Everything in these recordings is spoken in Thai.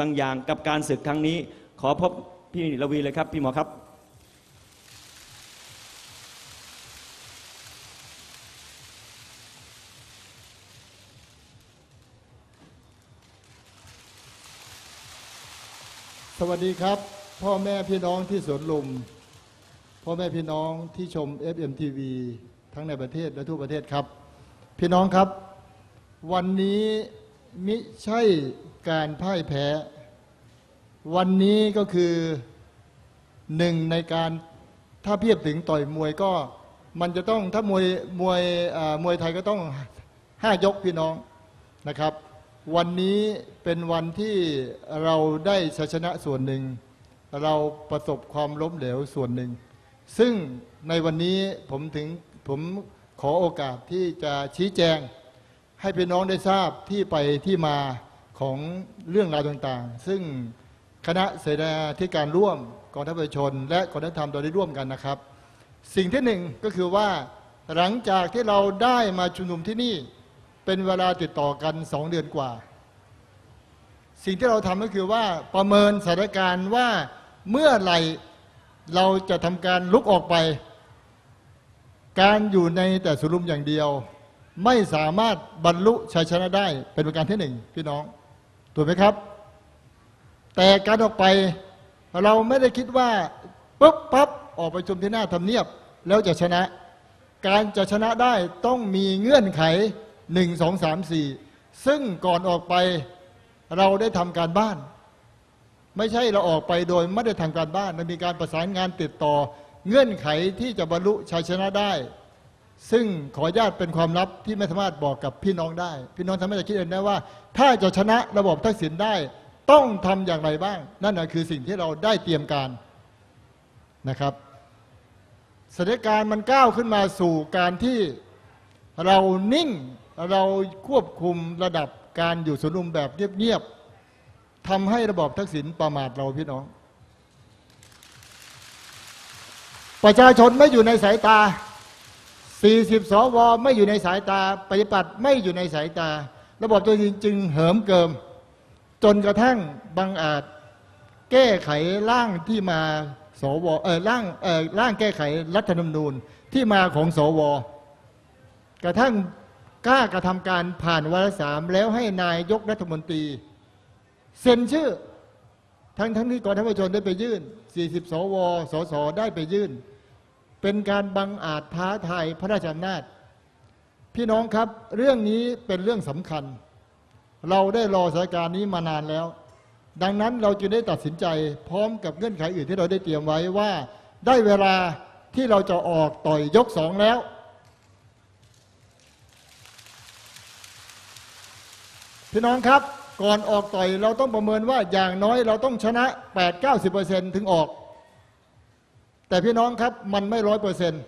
บางอย่างกับการศึกครั้งนี้ ขอพบพี่ระวีเลยครับ พี่หมอครับ สวัสดีครับ พ่อแม่พี่น้องที่สวนลุม พ่อแม่พี่น้องที่ชม FMTV ทั้งในประเทศและทั่วประเทศครับ พี่น้องครับ วันนี้มิใช่ การพ่ายแพ้ วันนี้ก็คือหนึ่งในการถ้าเพียบถึงต่อยมวยก็มันจะต้องถ้ามวยมวยมวยไทยก็ต้องห้ายกพี่น้องนะครับ วันนี้เป็นวันที่เราได้ชัยชนะส่วนหนึ่ง เราประสบความล้มเหลวส่วนหนึ่ง ซึ่งในวันนี้ผมถึงผมขอโอกาสที่จะชี้แจง ให้พี่น้องได้ทราบที่ไปที่มา ของเรื่องราวต่างๆ ซึ่งคณะเสนาธิการร่วมกองทัพประชาชน และกองทัพธรรมเราได้ร่วมกันนะครับ สิ่งที่หนึ่งก็คือว่าหลังจากที่เราได้มาชุมนุมที่นี่เป็นเวลาติดต่อกันสองเดือนกว่า สิ่งที่เราทำก็คือว่าประเมินสถานการณ์ว่าเมื่อไหร่เราจะทำการลุกออกไป การอยู่ในแต่สุรุมอย่างเดียว ไม่สามารถบรรลุชัยชนะได้เป็นประการที่หนึ่งพี่น้อง ถูกไหมครับ แต่การออกไปเราไม่ได้คิดว่าปุ๊บปั๊บออกไปชุมที่หน้าทำเนียบ แล้วจะชนะ การจะชนะได้ต้องมีเงื่อนไขหนึ่งสองสามสี่ซึ่งก่อนออกไปเราได้ทำการบ้าน ไม่ใช่เราออกไปโดยไม่ได้ทำการบ้าน มันมีการประสานงานติดต่อ เงื่อนไขที่จะบรรลุชัยชนะได้ ซึ่งขอญาตเป็นความลับที่ไม่สามารถบอกกับพี่น้องได้ พี่น้องสามารถจะคิดเองได้ว่า ถ้าจะชนะระบบทักษิณได้ ต้องทำอย่างไรบ้าง นั่นนะคือสิ่งที่เราได้เตรียมการนะครับสถานการณ์มันก้าวขึ้นมาสู่การที่เรานิ่งเราควบคุมระดับการอยู่สนุมแบบเงียบๆทำให้ระบอบทักษิณประมาทเราพี่น้อง ประชาชนไม่อยู่ในสายตา 40สวไม่อยู่ในสายตาปฏิบัติไม่อยู่ในสายตา ระบบตัวจริงจึงเหิมเกิม จนกระทั่งบางอาจแก้ไขร่างที่มาสวเออร่างเออร่างแก้ไขรัฐธรรมนูญที่มาของสว กระทั่งกล้ากระทำการผ่านวาระสามแล้วให้นายยกรัฐมนตรี เซ็นชื่อ ทั้งทั้งที่กองทัพประชาชนได้ไปยื่น 40 สว สสได้ไปยื่น เป็นการบังอาจท้าทายพระราชอำนาจ พี่น้องครับเรื่องนี้เป็นเรื่องสำคัญ เราได้รอสถานการณ์นี้มานานแล้ว ดังนั้นเราจึงได้ตัดสินใจพร้อมกับเงื่อนไขอื่นที่เราได้เตรียมไว้ว่า ได้เวลาที่เราจะออกต่อยยกสองแล้ว พี่น้องครับก่อนออกต่อยเราต้องประเมินว่าอย่างน้อยเราต้องชนะ 8-90%ถึงออก แต่พี่น้องครับมันไม่ร้อยเปอร์เซนต์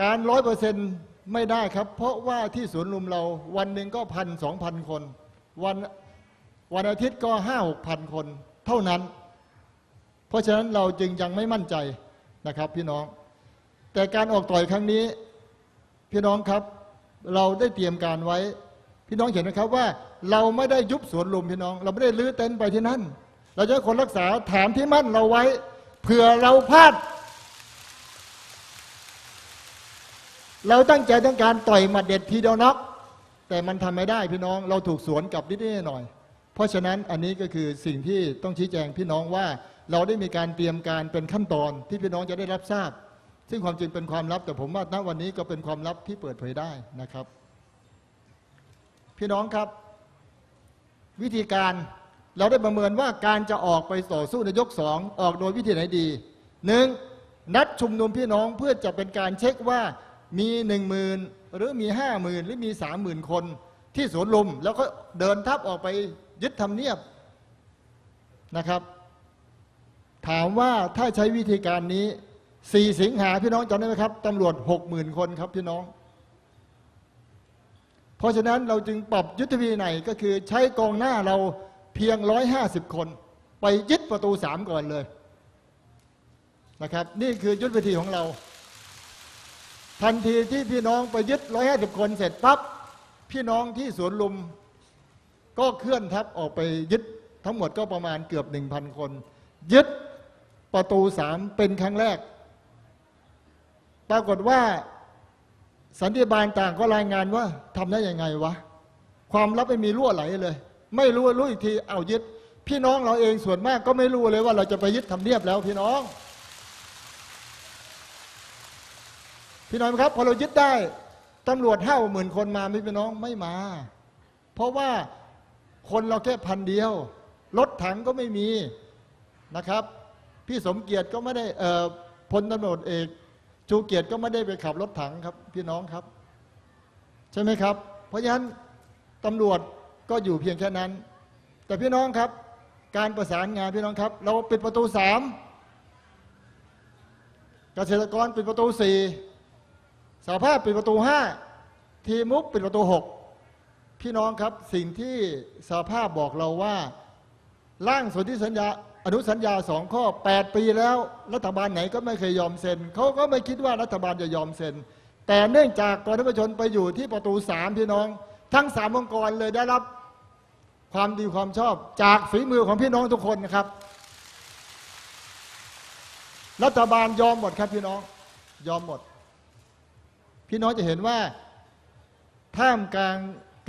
การร้อยเปอร์เซนต์ไม่ได้ครับ เพราะว่าที่สวนลุมเราวันหนึ่งก็พันสองพันคน วันวันอาทิตย์ก็ห้าหกพันคนเท่านั้น เพราะฉะนั้นเราจึงยังไม่มั่นใจนะครับพี่น้อง แต่การออกต่อยครั้งนี้ พี่น้องครับ เราได้เตรียมการไว้ พี่น้องเห็นไหมครับว่าเราไม่ได้ยุบสวนลุมพี่น้อง เราไม่ได้ลื้อเต็นท์ไปที่นั่น เราจะคนรักษาแถมที่มั่นเราไว้ เผื่อเราพลาด เราตั้งใจต้องการต่อยหมัดเด็ดทีเดียวน็อกแต่มันทำไม่ได้พี่น้อง เราถูกสวนกลับนิดๆหน่อย เพราะฉะนั้นอันนี้ก็คือสิ่งที่ต้องชี้แจงพี่น้องว่าเราได้มีการเตรียมการเป็นขั้นตอนที่พี่น้องจะได้รับทราบ ซึ่งความจริงเป็นความลับ แต่ผมว่าณวันนี้ก็เป็นความลับที่เปิดเผยได้นะครับ พี่น้องครับ วิธีการ เราได้ประเมินว่าการจะออกไปต่อสู้ในยกสองออกโดยวิธีไหนดีหนึ่งนัดชุมนุมพี่น้องเพื่อจะเป็นการเช็คว่ามีหนึ่งหมื่นหรือมีห้าหมื่นหรือมีสามหมื่นคนที่สวนลุม แล้วก็เดินทับออกไปยึดทำเนียบนะครับ ถามว่าถ้าใช้วิธีการนี้สี่สิงหาพี่น้องจำได้ไหมครับตำรวจหกหมื่นคนครับพี่น้อง เพราะฉะนั้นเราจึงปรับยุทธวิธีไหนก็คือใช้กองหน้าเรา เพียง 150 คน ไปยึดประตูสามก่อนเลยนะครับ นี่คือยุทธวิธีของเรา ทันทีที่พี่น้องไปยึด 150 คนเสร็จปั๊บพี่น้องที่สวนลุมก็เคลื่อนทัพออกไปยึดทั้งหมดก็ประมาณเกือบ 1,000 คน ยึดประตูสามเป็นครั้งแรก ปรากฏว่าสันติบาลต่างก็รายงานว่าทำได้ยังไงวะ ความลับไม่มีรั่วไหลเลย ไม่รู้รู้อีกทีเอายึด พี่น้องเราเองส่วนมากก็ไม่รู้เลยว่าเราจะไปยึดทำเนียบแล้วพี่น้อง พี่น้องครับ พอเรายึดได้ตำรวจห้าหมื่นคนมาไม่พี่น้องไม่มา เพราะว่าคนเราแค่พันเดียวรถถังก็ไม่มีนะครับ พี่สมเกียรติก็ไม่ได้เอ่อพลตำรวจเอกชูเกียรติก็ไม่ได้ไปขับรถถังครับ พี่น้องครับ ใช่ไหมครับ เพราะฉะนั้นตำรวจ ก็อยู่เพียงแค่นั้น แต่พี่น้องครับ การประสานงานพี่น้องครับ เราปิดประตูสามเกษตรกรปิดประตูสี่สาภาพปิดประตูห้าทีมมุกปิดประตูหกพี่น้องครับสิ่งที่สาภาพบอกเราว่าร่างสนธิสัญญาอนุสัญญาสองข้อ 8 ปีแล้ว รัฐบาลไหนก็ไม่เคยยอมเซ็นเขาก็ไม่คิดว่ารัฐบาลจะยอมเซ็น แต่เนื่องจากกรมชนไปอยู่ที่ประตูสามพี่น้อง ทั้งสามองค์กรเลยได้รับ ความดีความชอบจากฝีมือของพี่น้องทุกคนนะครับ รัฐบาลยอมหมดครับพี่น้องยอมหมด พี่น้องจะเห็นว่าท่ามกลาง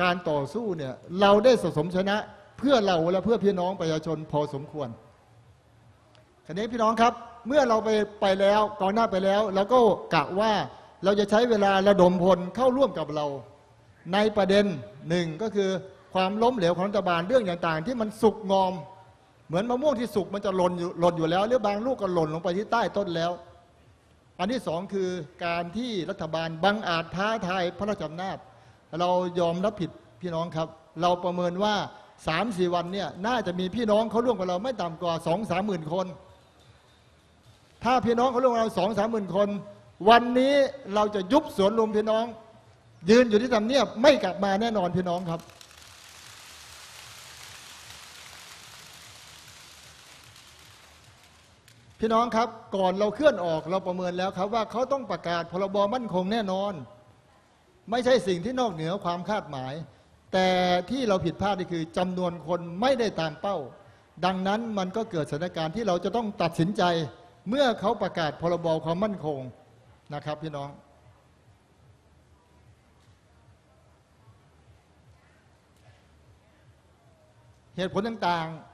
การต่อสู้เนี่ยเราได้สะสมชนะเพื่อเราและเพื่อพี่น้องประชาชนพอสมควรทีนี้พี่น้องครับ เมื่อเราไปไปแล้วก่อนหน้าไปแล้วเราก็กะว่าเราจะใช้เวลาระดมพลเข้าร่วมกับเรา ในประเด็นหนึ่งก็คือ ความล้มเหลวของรัฐบาลเรื่องต่างๆ ที่มันสุกงอม เหมือนมะม่วงที่สุกมันจะหล่นอยู่หล่นอยู่แล้ว หรือบางลูกก็หล่นลงไปที่ใต้ต้นแล้ว อันที่สองคือการที่รัฐบาลบังอาจท้าทายพระราชอำนาจ เรายอมรับผิดพี่น้องครับ เราประเมินว่า3ามสี่วันเนี่ยน่าจะมีพี่น้องเขาร่วมกับเราไม่ต่ำกว่า2องสามหมื่นคน ถ้าพี่น้องเขาร่วมกับเราสองสามหมื่นคน วันนี้เราจะยุบสวนลุมพี่น้อง ยืนอยู่ที่ทำเนียบไม่กลับมาแน่นอนพี่น้องครับ พี่น้องครับก่อนเราเคลื่อนออกเราประเมินแล้วครับว่าเขาต้องประกาศพรบมั่นคงแน่นอน ไม่ใช่สิ่งที่นอกเหนือความคาดหมาย แต่ที่เราผิดพลาดนี่คือจำนวนคนไม่ได้ตามเป้า ดังนั้นมันก็เกิดสถานการณ์ที่เราจะต้องตัดสินใจ เมื่อเขาประกาศพรบความมั่นคงนะครับ พี่น้อง เหตุผลต่างๆ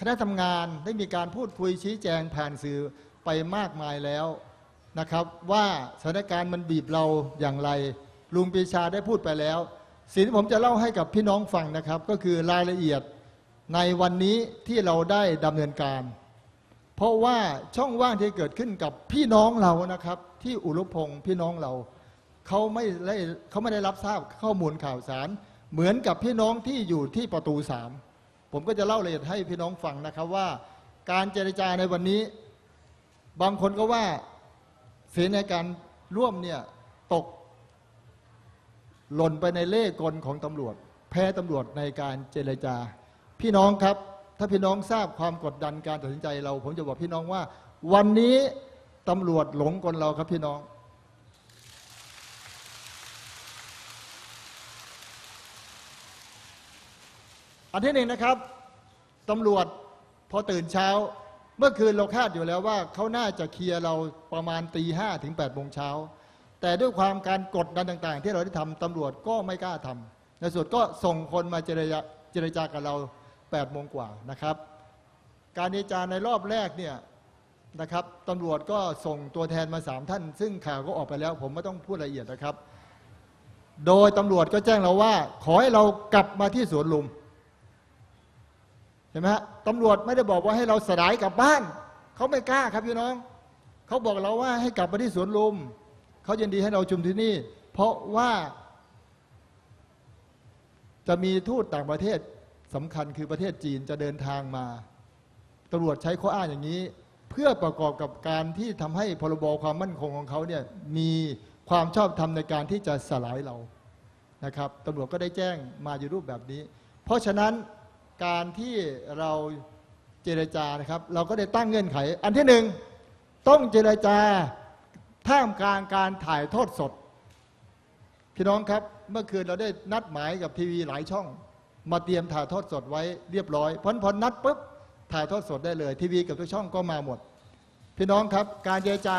คณะทำงานได้มีการพูดคุยชี้แจงผ่านสื่อไปมากมายแล้วนะครับ ว่าสถานการณ์มันบีบเราอย่างไร ลุงปีชาได้พูดไปแล้ว สิ่งที่ผมจะเล่าให้กับพี่น้องฟังนะครับ ก็คือรายละเอียดในวันนี้ที่เราได้ดำเนินการ เพราะว่าช่องว่างที่เกิดขึ้นกับพี่น้องเรานะครับ ที่อุรุพงศ์พี่น้องเราเขาไม่ได้เขาไม่ได้รับทราบข้อมูลข่าวสาร เหมือนกับพี่น้องที่อยู่ที่ประตูสาม ผมก็จะเล่ารายละเอียดให้พี่น้องฟังนะครับว่า การเจรจาในวันนี้ บางคนก็ว่าเสียในการร่วมเนี่ยตก หล่นไปในเล่กลของตำรวจ แพ้ตำรวจในการเจรจา พี่น้องครับ ถ้าพี่น้องทราบความกดดันการตัดสินใจเรา ผมจะบอกพี่น้องว่า วันนี้ตำรวจหลงกลเราครับพี่น้อง อันที่หนึ่งนะครับตำรวจพอตื่นเช้า เมื่อคืนเราคาดอยู่แล้วว่าเขาน่าจะเคลียร์เราประมาณตีห้าถึง8ปดโมงเช้า แต่ด้วยความการกดดันต่าง ๆ ที่เราได้ทำตำรวจก็ไม่กล้าทำในสุดก็ส่งคนมาเจรจาเจรจากับเรา8ปดโมงกว่านะครับ การเจรจาในรอบแรกเนี่ยนะครับตำรวจก็ส่งตัวแทนมาสามท่าน ซึ่งข่าวก็ออกไปแล้ว ผมไม่ต้องพูดละเอียดนะครับ โดยตำรวจก็แจ้งเราว่า ขอให้เรากลับมาที่สวนลุม ห็นไหมตำรวจไม่ได้บอกว่าให้เราสลายกลับบ้าน เขาไม่กล้าครับพี่น้อง เขาบอกเราว่าให้กลับมาที่สวนลุม เขายินดีให้เราชุมที่นี่ เพราะว่าจะมีทูตต่างประเทศสำคัญคือประเทศจีนจะเดินทางมาตำรวจใช้ข้ออ้างอย่างนี้ เพื่อประกอบกับการที่ทำให้พรบความมั่นคงของเขาเนี่ยมีความชอบธรรมในการที่จะสลายเรานะครับตำรวจก็ได้แจ้งมาอยู่รูปแบบนี้ เพราะฉะนั้น การที่เราเจรจานะครับ เราก็ได้ตั้งเงื่อนไข อันที่หนึ่งต้องเจรจาท่ามกลางการถ่ายทอดสด พี่น้องครับเมื่อคืนเราได้นัดหมายกับทีวีหลายช่อง มาเตรียมถ่ายทอดสดไว้เรียบร้อยพอพอนัดปุ๊บถ่ายทอดสดได้เลยทีวีกับทุกช่องก็มาหมด พี่น้องครับการเจรจา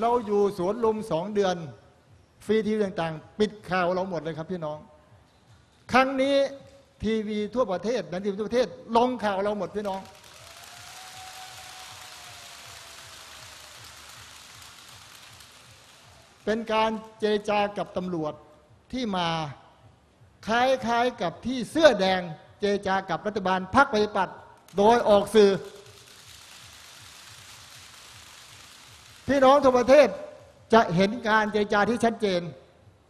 เราอยู่สวนลุมสองเดือน ฟรีทีวีต่างๆ ปิดข่าวเราหมดเลยครับพี่น้อง ครั้งนี้ทีวีทั่วประเทศหนังทีวีทั่วประเทศ ลงข่าวเราหมดพี่น้อง เป็นการเจรจากับตำรวจที่มาคล้ายๆกับที่เสื้อแดงเจรจากับรัฐบาลพรรคประชาธิปัตย์โดยออกสื่อพี่น้องทั่วประเทศ จะเห็นการเจรจาที่ชัดเจน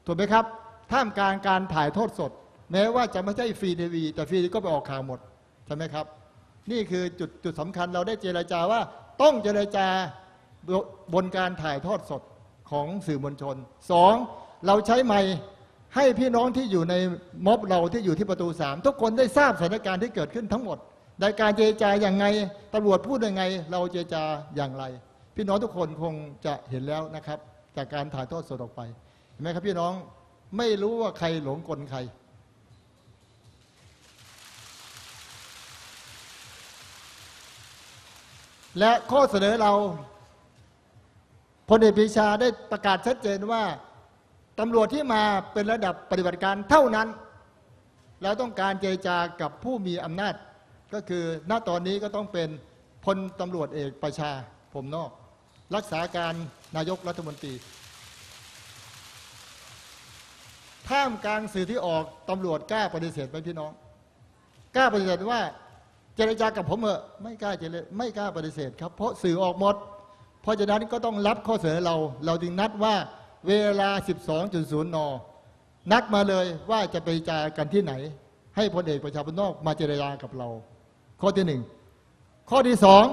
ถูกไหมครับ ท่ามกลางการถ่ายทอดสด แม้ว่าจะไม่ใช่ฟรีทีวี แต่ฟรีก็ไปออกข่าวหมด ใช่ไหมครับ นี่คือจุดจุดสำคัญเราได้เจรจาว่าต้องเจรจาบนการถ่ายทอดสดของสื่อมวลชนสองเราใช้ไมค์ให้พี่น้องที่อยู่ในม็อบเราที่อยู่ที่ประตูสามทุกคนได้ทราบสถานการณ์ที่เกิดขึ้นทั้งหมดในการเจรจาอย่างไงตำรวจพูดยังไง เราเจรจาอย่างไร พี่น้องทุกคนคงจะเห็นแล้วนะครับ จากการถ่ายทอดสดออกไปเห็นไหมครับพี่น้องไม่รู้ว่าใครหลงกลใคร และข้อเสนอเราพลเอกปรีชาได้ประกาศชัดเจนว่าตำรวจที่มาเป็นระดับปฏิบัติการเท่านั้น แล้วต้องการเจรจากับผู้มีอำนาจ ก็คือ ณตอนนี้ก็ต้องเป็นพลตำรวจเอกประชาผมนอก รักษาการนายกรัฐมนตรี ท่ามกลางสื่อที่ออกตำรวจกล้าปฏิเสธไหมพี่น้อง กล้าปฏิเสธว่า เจรจากับผมเหอไม่กล้าเจรไม่กล้าปฏิเสธครับ เพราะสื่อออกหมด เพราะฉะนั้นก็ต้องรับข้อเสนอเรา เราจึงนัดว่าเวลา 12.0 น นัดมาเลยว่าจะไปจากันที่ไหน ให้พลเอกประชาชนนอกมาเจรจากับเรา ข้อที่หนึ่งข้อที่สอง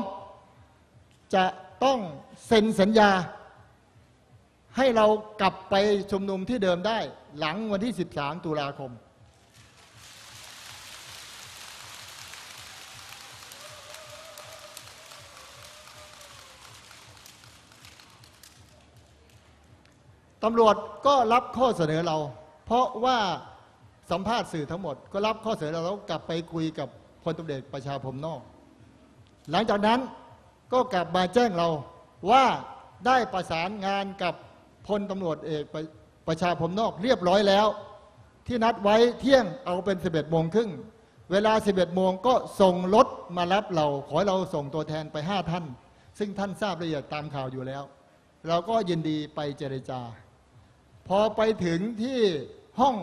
จะ ต้องเซ็นสัญญา ให้เรากลับไปชุมนุมที่เดิมได้ หลังวันที่ 13 ตุลาคม ตำรวจก็รับข้อเสนอเรา เพราะว่าสัมภาษณ์สื่อทั้งหมด ก็รับข้อเสนอเราแล้วกลับไปคุยกับพลตำรวจเอกประชาพมนอก หลังจากนั้น ก็กลับมาแจ้งเราว่าได้ประสานงานกับพลตำรวจเอกประประชาพรมนอกเรียบร้อยแล้ว ที่นัดไว้เที่ยงเอาเป็น 11โมงครึ่งเวลา 11โมงก็ส่งรถมารับเรา ขอให้เราส่งตัวแทนไป 5 ท่าน ซึ่งท่านทราบรายละเอียดตามข่าวอยู่แล้ว เราก็ยินดีไปเจรจา พอไปถึงที่ห้อง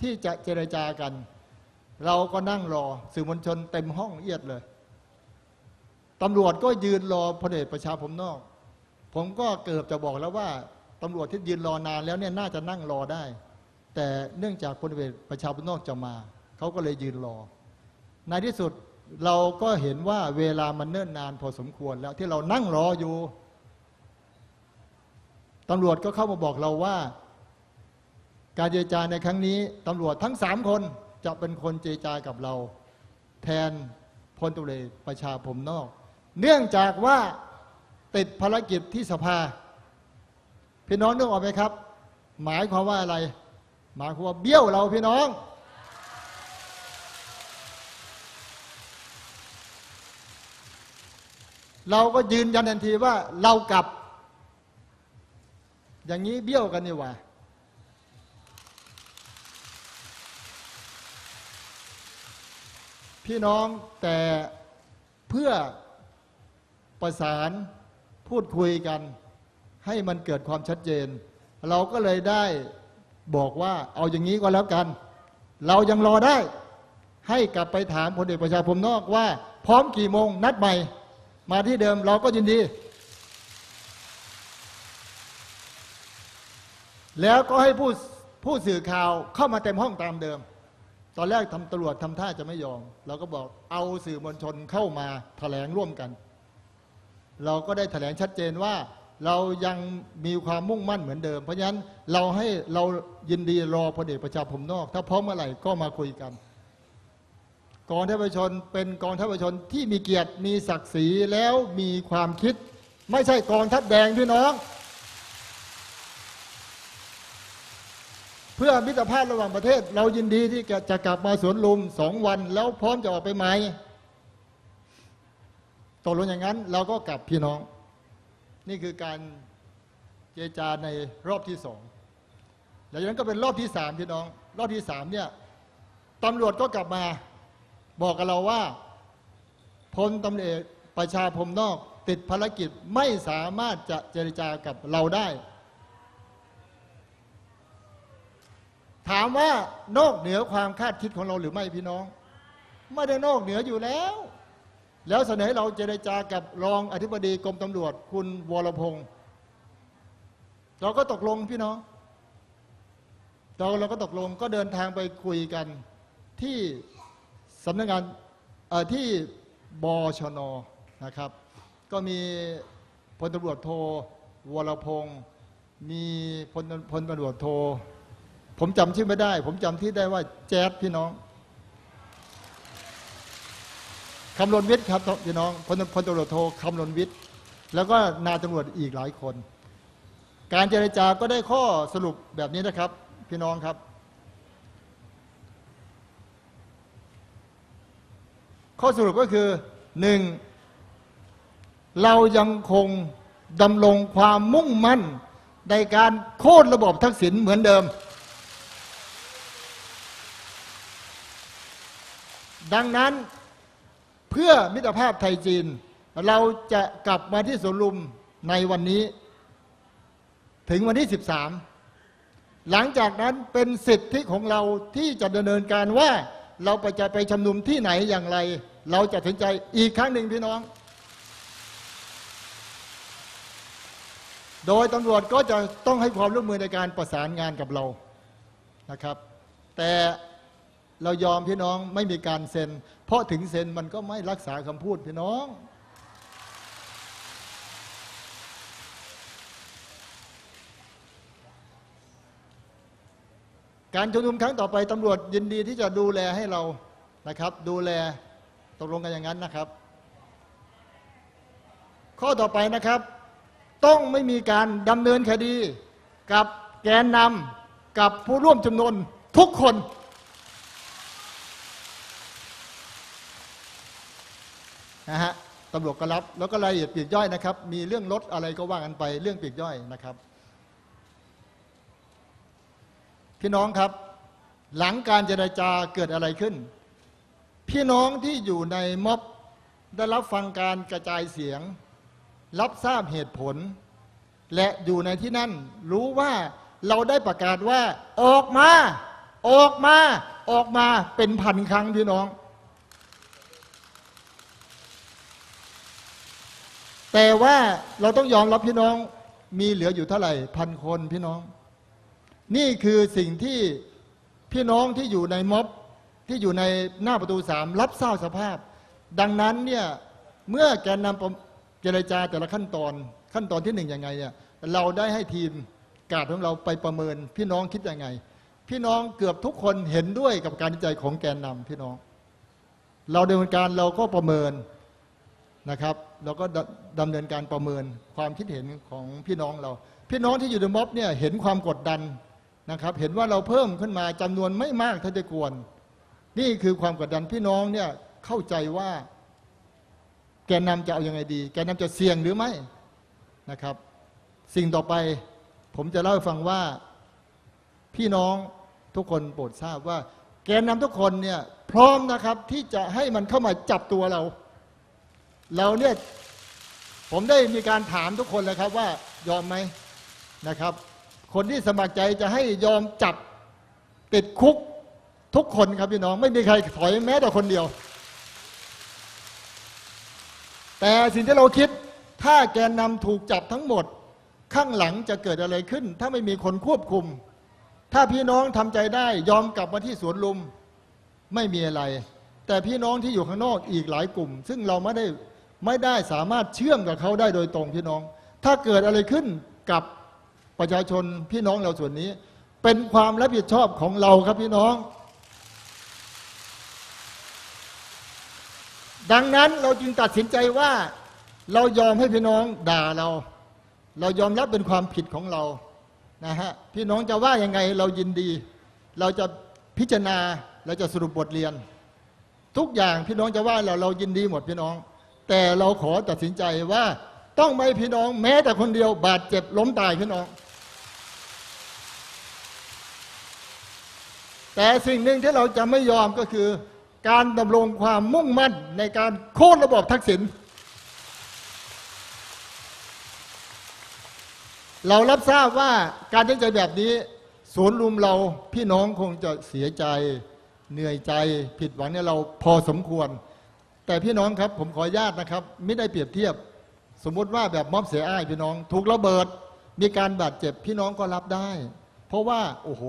ที่จะเจรจากัน เราก็นั่งรอสื่อมวลชนเต็มห้องเอียดเลย ตำรวจก็ยืนรอพลเอกประชาผมนอก ผมก็เกือบจะบอกแล้วว่าตำรวจที่ยืนรอนานแล้วเนี่ยน่าจะนั่งรอได้ แต่เนื่องจากพลเอกประชาผมนอกจะมาเขาก็เลยยืนรอ ในที่สุดเราก็เห็นว่าเวลามันเนิ่นนานพอสมควรแล้วที่เรานั่งรออยู่ตำรวจก็เข้ามาบอกเราว่า การเจรจาในครั้งนี้ตำรวจทั้งสามคนจะเป็นคนเจรจากับเรา แทนพลตุเรศประชาผมนอก เนื่องจากว่าติดภารกิจที่สภา พี่น้องนึกออกไหมครับ หมายความว่าอะไร หมายความว่าเบี้ยวเราพี่น้อง เราก็ยืนยันทันทีว่าเรากลับ อย่างนี้เบี้ยวกันนี่หว่าพี่น้องแต่เพื่อ ประสานพูดคุยกันให้มันเกิดความชัดเจน เราก็เลยได้บอกว่าเอาอย่างนี้ก็แล้วกัน เรายังรอได้ ให้กลับไปถามพลเอกประชาพรมนอกว่า พร้อมกี่โมงนัดใหม่ มาที่เดิมเราก็ยินดี แล้วก็ให้ผู้ผู้สื่อข่าวเข้ามาเต็มห้องตามเดิม ตอนแรกทำตำรวจทำท่าจะไม่ยอม เราก็บอกเอาสื่อมวลชนเข้ามาแถลงร่วมกัน เราก็ได้แถลงชัดเจนว่า เรายังมีความมุ่งมั่นเหมือนเดิม เพราะฉะนั้นเราให้เรายินดีรอพลเอกประชาผมนอก ถ้าพร้อมเมื่อไหร่ก็มาคุยกัน กองทัพประชาชนเป็นกองทัพประชาชนที่มีเกียรติมีศักดิ์ศรีแล้วมีความคิด ไม่ใช่กองทัพแดงพี่น้อง เพื่อมิตรภาพระหว่างประเทศ เรายินดีที่จะกลับมาสวนลุมสองวัน แล้วพร้อมจะออกไปไหม กลงอย่างนั้นเราก็กลับพี่น้อง นี่คือการเจรจาในรอบที่สองหลังจากนั้นก็เป็นรอบที่สามพี่น้อง รอบที่สามเนี่ยตำรวจก็กลับมาบอกกับเราว่าพลตำรวจประชาพรมนอกติดภารกิจไม่สามารถจะเจรจากับเราได้ ถามว่านอกเหนือความคาดคิดของเราหรือไม่พี่น้อง ไม่ได้นอกเหนืออยู่แล้ว แล้วเสนอให้เราเจรจากับรองอธิบดีกรมตำรวจ คุณวรพงศ์เราก็ตกลงพี่น้อง เราเราก็ตกลงก็เดินทางไปคุยกัน ที่สำนักงานที่บชนนะครับ ก็มีพลตำรวจโทวรพงศ์มีพลพลตำรวจโท ผมจำชื่อไม่ได้ ผมจำที่ได้ว่าแจ๊ดพี่น้อง คำรณวิทย์ครับพี่น้องพลพลตำรวจโทคำรณวิทย์ แล้วก็นายตำรวจอีกหลายคน การเจรจาก็ได้ข้อสรุปแบบนี้นะครับ พี่น้องครับ ข้อสรุปก็คือหนึ่งเรายังคงดำรงความมุ่งมั่นในการโค่นระบบทักษิณเหมือนเดิม ดังนั้น เพื่อมิตรภาพไทยจีน เราจะกลับมาที่สวนลุมในวันนี้ ถึงวันที่ 13 หลังจากนั้นเป็นสิทธิของเราที่จะดำเนินการว่าเราไปจะไปชุมนุมที่ไหนอย่างไร เราจะตัดสินใจอีกครั้งหนึ่งพี่น้อง โดยตำรวจก็จะต้องให้ความร่วมมือในการประสานงานกับเรานะครับ แต่ เรายอมพี่น้องไม่มีการเซ็น เพราะถึงเซ็นมันก็ไม่รักษาคำพูดพี่น้อง การชุมนุมครั้งต่อไปตำรวจยินดีที่จะดูแลให้เรานะครับ ดูแลตกลงกันอย่างนั้นนะครับ ข้อต่อไปนะครับ ต้องไม่มีการดำเนินคดีกับแกนนำกับผู้ร่วมชุมนุมทุกคน นะฮะตำรวจก็รับ แล้วก็รายละเอียดปลีกย่อยนะครับ มีเรื่องรถอะไรก็ว่ากันไปเรื่องปลีกย่อยนะครับ พี่น้องครับ หลังการเจรจาเกิดอะไรขึ้น พี่น้องที่อยู่ในม็อบได้รับฟังการกระจายเสียง รับทราบเหตุผล และอยู่ในที่นั่นรู้ว่าเราได้ประกาศว่า ออกมา ออกมา ออกมาเป็นพันครั้งพี่น้อง แต่ว่าเราต้องยอมรับพี่น้องมีเหลืออยู่เท่าไหร่พันคนพี่น้อง นี่คือสิ่งที่พี่น้องที่อยู่ในม็อบที่อยู่ในหน้าประตูสามรับทราบสภาพ ดังนั้นเนี่ยเมื่อแกนนำเจรจาแต่ละขั้นตอนขั้นตอนที่หนึ่งยังไงเนี่ยเราได้ให้ทีมการของเราไปประเมิน พี่น้องคิดยังไง พี่น้องเกือบทุกคนเห็นด้วยกับการวิจัยของแกนนำพี่น้อง เราดำเนินการเราก็ประเมิน นะครับเราก็ดดำเนินการประเมินความคิดเห็นของพี่น้องเรา พี่น้องที่อยู่ในม็อบเนี่ยเห็นความกดดันนะครับ เห็นว่าเราเพิ่มขึ้นมาจำนวนไม่มากเท่าที่ควร นี่คือความกดดันพี่น้องเนี่ยเข้าใจว่า แกนนำจะเอาอยัางไงดี แกนนำจะเสี่ยงหรือไม่นะครับ สิ่งต่อไปผมจะเล่าให้ฟังว่าพี่น้องทุกคนโปรดทราบว่า แกนนำทุกคนเนี่ยพร้อมนะครับที่จะให้มันเข้ามาจับตัวเรา เราเนี่ยผมได้มีการถามทุกคนเลยครับว่ายอมไหมนะครับ คนที่สมัครใจจะให้ยอมจับติดคุกทุกคนครับพี่น้อง ไม่มีใครถอยแม้แต่คนเดียว แต่สิ่งที่เราคิดถ้าแกนนำถูกจับทั้งหมด ข้างหลังจะเกิดอะไรขึ้น ถ้าไม่มีคนควบคุม ถ้าพี่น้องทำใจได้ยอมกลับมาที่สวนลุมไม่มีอะไร แต่พี่น้องที่อยู่ข้างนอกอีกหลายกลุ่ม ซึ่งเราไม่ได้ ไม่ได้สามารถเชื่อมกับเขาได้โดยตรงพี่น้อง ถ้าเกิดอะไรขึ้นกับประชาชนพี่น้องเราส่วนนี้ เป็นความรับผิดชอบของเราครับพี่น้อง ดังนั้นเราจึงตัดสินใจว่าเรายอมให้พี่น้องด่าเรา เรายอมรับเป็นความผิดของเรานะฮะพี่น้องจะว่ายังไงเรายินดี เราจะพิจารณาเราจะสรุปบทเรียน ทุกอย่างพี่น้องจะว่าเราเรายินดีหมดพี่น้อง แต่เราขอตัดสินใจว่าต้องไม่พี่น้องแม้แต่คนเดียวบาดเจ็บล้มตายพี่น้อง แต่สิ่งหนึ่งที่เราจะไม่ยอมก็คือ การดำรงความมุ่งมั่นในการโค่นระบบทักษิณเรารับทราบว่าการตัดสินใจแบบนี้ศูนย์รุมเราพี่น้องคงจะเสียใจ เหนื่อยใจ ผิดหวังเนี่ยเราพอสมควร แต่พี่น้องครับผมขออนุญาตนะครับ ไม่ได้เปรียบเทียบ สมมุติว่าแบบม็อบเสียอ้ายพี่น้อง ถูกระเบิด มีการบาดเจ็บพี่น้องก็รับได้ เพราะว่าโอ้โห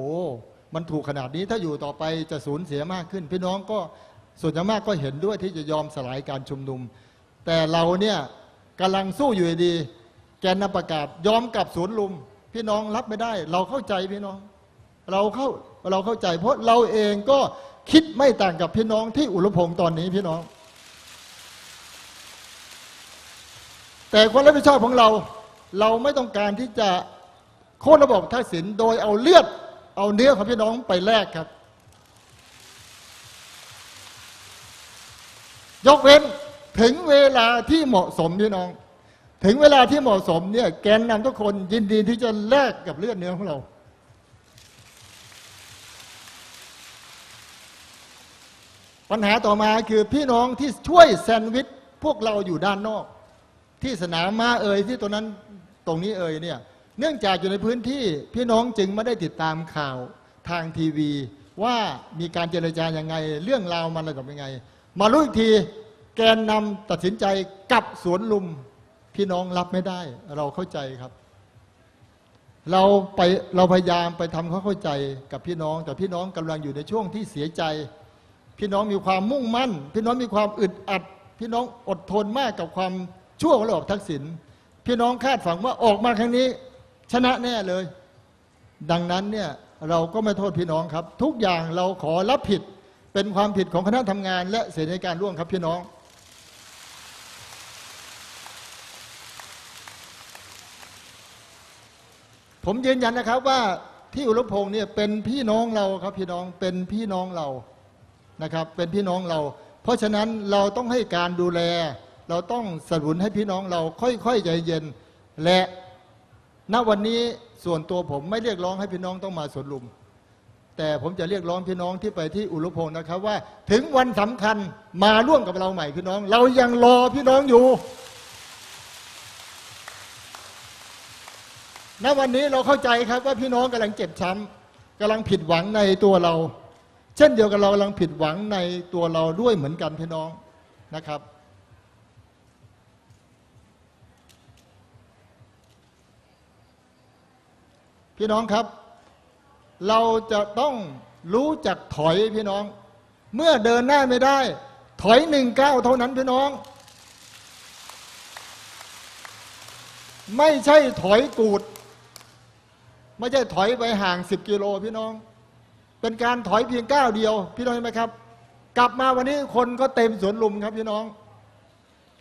มันถูกขนาดนี้ถ้าอยู่ต่อไปจะสูญเสียมากขึ้น พี่น้องก็ส่วนมากก็เห็นด้วยที่จะยอมสลายการชุมนุม แต่เราเนี่ยกำลังสู้อยู่ดี แกนนำประกาศยอมกลับศูนย์ลุม พี่น้องรับไม่ได้ เราเข้าใจพี่น้อง เราเข้าเราเข้าใจ เพราะเราเองก็คิดไม่ต่างกับพี่น้องที่อุรุพงศ์ตอนนี้พี่น้อง แต่ความรับผิดชอบของเรา เราไม่ต้องการที่จะโค่นระบบทักษิณโดยเอาเลือดเอาเนื้อของพี่น้องไปแลกครับ ยกเว้นถึงเวลาที่เหมาะสมพี่น้อง ถึงเวลาที่เหมาะสมเนี่ยแกนนำทุกคนยินดีที่จะแลกกับเลือดเนื้อของเรา ปัญหาต่อมาคือพี่น้องที่ช่วยแซนด์วิชพวกเราอยู่ด้านนอก ที่สนามม้าเอ่ยที่ตรงนั้นตรงนี้เอ่ยเนี่ยเนื่องจากอยู่ในพื้นที่พี่น้องจึงไม่ได้ติดตามข่าวทางทีวี ว่ามีการเจรจาอยังไง เรื่องราวมันระดับยังไง มารู้อีกทีแกนนำตัดสินใจกลับสวนลุม พี่น้องรับไม่ได้ เราเข้าใจครับ เราไปเราพยายามไปทำเขาเข้าใจกับพี่น้อง แต่พี่น้องกำลังอยู่ในช่วงที่เสียใจ พี่น้องมีความมุ่งมั่น พี่น้องมีความอึดอัด พี่น้องอดทนมากกับความ ชั่วของระบบทักษิณพี่น้องคาดฝังว่าออกมาครั้งนี้ ชนะแน่เลย ดังนั้นเนี่ยเราก็ไม่โทษพี่น้องครับ ทุกอย่างเราขอรับผิดเป็นความผิดของคณะทำงาน และเสนาการร่วมครับพี่น้อง ผมยืนยันนะครับว่าที่อุรุพงศ์เนี่ยเป็นพี่น้องเราครับพี่น้องเป็นพี่น้องเรานะครับ เป็นพี่น้องเรา เพราะฉะนั้นเราต้องให้การดูแล เราต้องสนุนให้พี่น้องเราค่อยๆใจเย็น และณวันนี้ส่วนตัวผมไม่เรียกร้องให้พี่น้องต้องมาสวนลุม แต่ผมจะเรียกร้องพี่น้องที่ไปที่อุรุพงศ์นะครับว่า ถึงวันสำคัญมาร่วมกับเราใหม่พี่น้อง เรายังรอพี่น้องอยู่ณวันนี้เราเข้าใจครับว่าพี่น้องกำลังเจ็บช้ำกำลังผิดหวังในตัวเรา เช่นเดียวกันเรากำลังผิดหวังในตัวเราด้วยเหมือนกันพี่น้องนะครับ พี่น้องครับ เราจะต้องรู้จักถอยพี่น้อง เมื่อเดินหน้าไม่ได้ ถอยหนึ่งก้าวเท่านั้นพี่น้อง ไม่ใช่ถอยกูด ไม่ใช่ถอยไปห่างสิบกิโลพี่น้อง เป็นการถอยเพียงก้าวเดียว พี่น้องเห็นไหมครับ กลับมาวันนี้คนก็เต็มสวนลุมครับพี่น้อง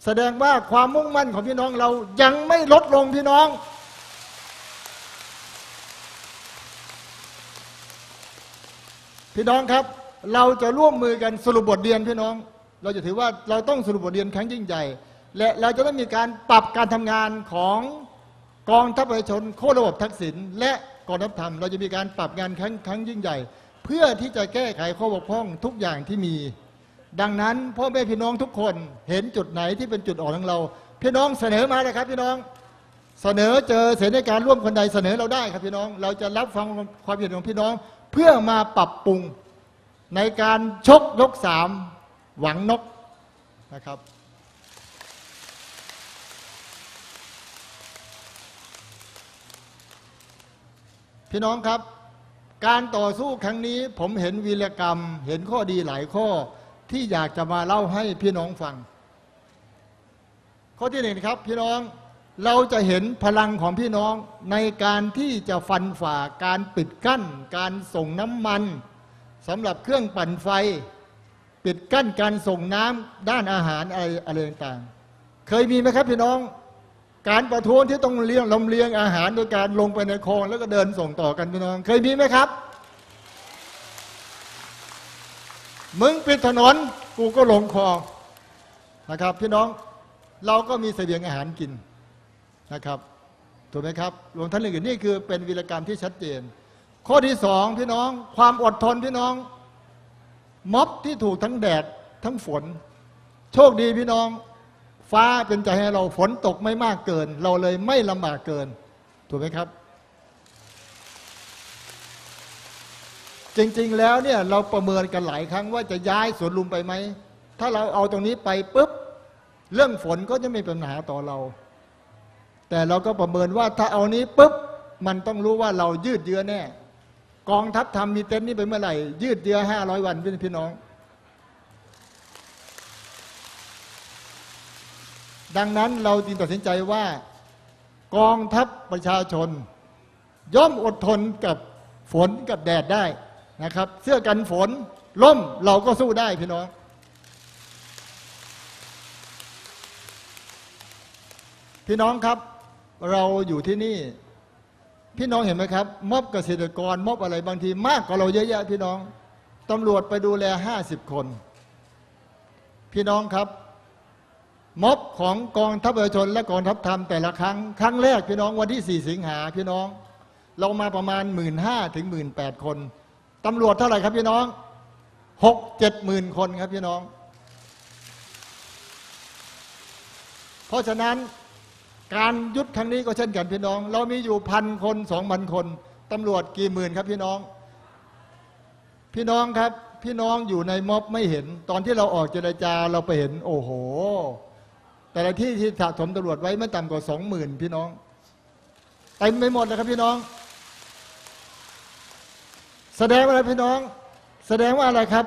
แสดงว่าความมุ่งมั่นของพี่น้องเรายังไม่ลดลงพี่น้อง พี่น้องครับ เราจะร่วมมือกันสรุปบทเรียนพี่น้อง เราจะถือว่าเราต้องสรุปบทเรียนครั้งยิ่งใหญ่ และเราจะต้องมีการปรับการทำงานของกองทัพประชาชนโค่นระบบทักษิณและกองทัพธรรม เราจะมีการปรับงานครั้งครั้งยิ่งใหญ่ เพื่อที่จะแก้ไขข้อบกพร่องทุกอย่างที่มี ดังนั้นพ่อแม่พี่น้องทุกคนเห็นจุดไหนที่เป็นจุดอ่อนของเรา พี่น้องเสนอมาเลยครับพี่น้องเสนอเจอเสนาธิการร่วมคนใดเสนอเราได้ครับพี่น้อง เราจะรับฟังความเห็นของพี่น้อง พื่อมาปรับปรุงในการชกยกสามหวังนกนะครับ พี่น้องครับ การต่อสู้ครั้งนี้ผมเห็นวีรกรรม เห็นข้อดีหลายข้อที่อยากจะมาเล่าให้พี่น้องฟัง ข้อที่หนึ่งครับพี่น้อง เราจะเห็นพลังของพี่น้องในการที่จะฟันฝ่าการปิดกั้น การส่งน้ำมันสำหรับเครื่องปั่นไฟ ปิดกั้นการส่งน้ำด้านอาหารอะไรอะไรต่างๆ เคยมีไหมครับพี่น้อง การประท้วงที่ต้องเลี้ยงลำเลียงอาหารโดยการลงไปในคลองแล้วก็เดินส่งต่อกันพี่น้อง เคยมีไหมครับ มึงปิดถนนกูก็ลงคลองนะครับ พี่น้องเราก็มีเสบียงอาหารกิน นะครับถูกไหมครับรวมทั้งเรื่องอื่นนี่คือเป็นวีรกรรมที่ชัดเจน ข้อที่สองพี่น้อง ความอดทนพี่น้อง ม็อบที่ถูกทั้งแดดทั้งฝน โชคดีพี่น้อง ฟ้าเป็นใจให้เราฝนตกไม่มากเกิน เราเลยไม่ลำบากเกิน ถูกไหมครับ จริงๆแล้วเนี่ยเราประเมินกันหลายครั้งว่าจะย้ายสวนลุมไปไหมถ้าเราเอาตรงนี้ไปปุ๊บเรื่องฝนก็จะไม่เป็นปัญหาต่อเรา แต่เราก็ประเมินว่าถ้าเอานี้ปุ๊บมันต้องรู้ว่าเรายืดเยื้อแน่ กองทัพทำมีเต็นท์นี้ไปเมื่อไหร่ ยืดเยื้อห้าร้อยวันพี่น้อง ดังนั้นเราจึงตัดสินใจว่า กองทัพประชาชน ย่อมอดทนกับฝนกับแดดได้นะครับ เสื้อกันฝนล่มเราก็สู้ได้พี่น้องพี่น้องครับ เราอยู่ที่นี่ พี่น้องเห็นไหมครับ มอบเกษตรกรมอบอะไรบางทีมากกว่าเราเยอะแยะพี่น้องตำรวจไปดูแลห้าสิบคน พี่น้องครับม็อบของกองทัพประชาชนและกองทัพธรรมแต่ละครั้ง ครั้งแรกพี่น้องวันที่ 4 สิงหาพี่น้อง เรามาประมาณ 1 5ื่นถึงหมื่นแคนตำรวจเท่าไหร่ครับพี่น้องหกเจ็ดหมื่นคนครับพี่น้อง เพราะฉะนั้น การยุดครั้งนี้ก็เช่นกันพี่น้อง เรามีอยู่พันคนสองพันคนตำรวจกี่หมื่นครับพี่น้อง พี่น้องครับ พี่น้องอยู่ในม็อบไม่เห็น ตอนที่เราออกเจรจาเราไปเห็น โอ้โห แต่ละที่ที่สะสมตำรวจไว้ไม่ต่ำกว่าสองหมื่นพี่น้องเต็มไปหมดเลยครับพี่น้อง แสดงว่าอะไรพี่น้อง แสดงว่าอะไรครับ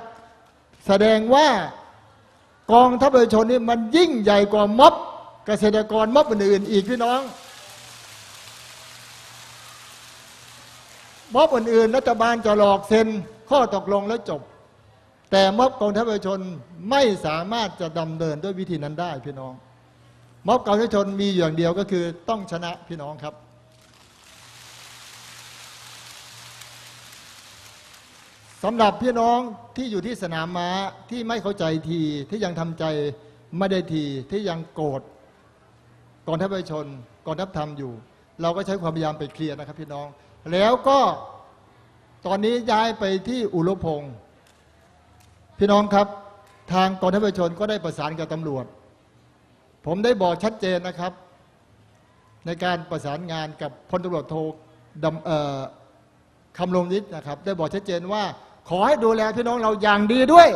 แสดงว่ากองทัพประชาชนนี่มันยิ่งใหญ่กว่าม็อบ เกษตรกรม็อบอื่นอีกพี่น้องม็อบอื่นรัฐบาลจะหลอกเซ็นข้อตกลงแล้วจบ แต่ม็อบกองทัพประชาชนไม่สามารถจะดำเนินด้วยวิธีนั้นได้พี่น้องม็อบกองทัพประชาชนมีอย่างเดียวก็คือต้องชนะพี่น้องครับสำหรับพี่น้องที่อยู่ที่สนามม้าที่ไม่เข้าใจทีที่ยังทำใจไม่ได้ทีที่ยังโกรธ องทัพประชาชนกองทัพธรรมอยู่ เราก็ใช้ความพยายามไปเคลียร์นะครับพี่น้อง แล้วก็ตอนนี้ย้ายไปที่อุรุพงศ์พี่น้องครับ ทางกองทัพประชาชนก็ได้ประสานกับตำรวจ ผมได้บอกชัดเจนนะครับ ในการประสานงานกับพลตำรวจโทคำลงนิดนะครับ ได้บอกชัดเจนว่า ขอให้ดูแลพี่น้องเราอย่างดีด้วย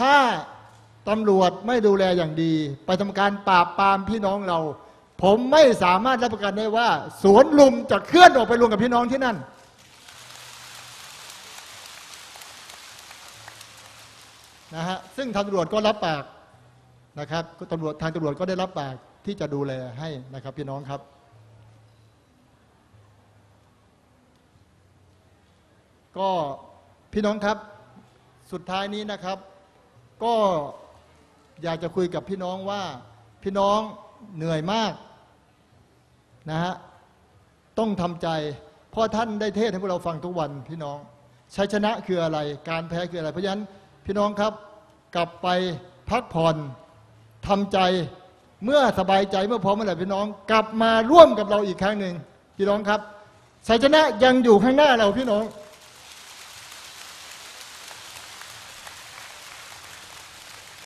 ถ้าตำรวจไม่ดูแลอย่างดี ไปทำการปราบปรามพี่น้องเรา ผมไม่สามารถรับประกันได้ว่า สวนลุมจะเคลื่อนออกไปรวมกับพี่น้องที่นั่น นะฮะซึ่งทางตำรวจก็รับปากนะครับตำรวจทางตำรวจก็ได้รับปากที่จะดูแลให้นะครับพี่น้องครับก็พี่น้องครับสุดท้ายนี้นะครับ ก็อยากจะคุยกับพี่น้องว่า พี่น้องเหนื่อยมากนะฮะต้องทำใจ เพราะท่านได้เทศให้พวกเราฟังทุกวันพี่น้องชัยชนะคืออะไร การแพ้คืออะไร เพราะฉะนั้นพี่น้องครับกลับไปพักผ่อนทำใจเมื่อสบายใจเมื่อพร้อมเมื่อไหร่พี่น้อง กลับมาร่วมกับเราอีกครั้งหนึ่งพี่น้องครับชัยชนะยังอยู่ข้างหน้าเราพี่น้อง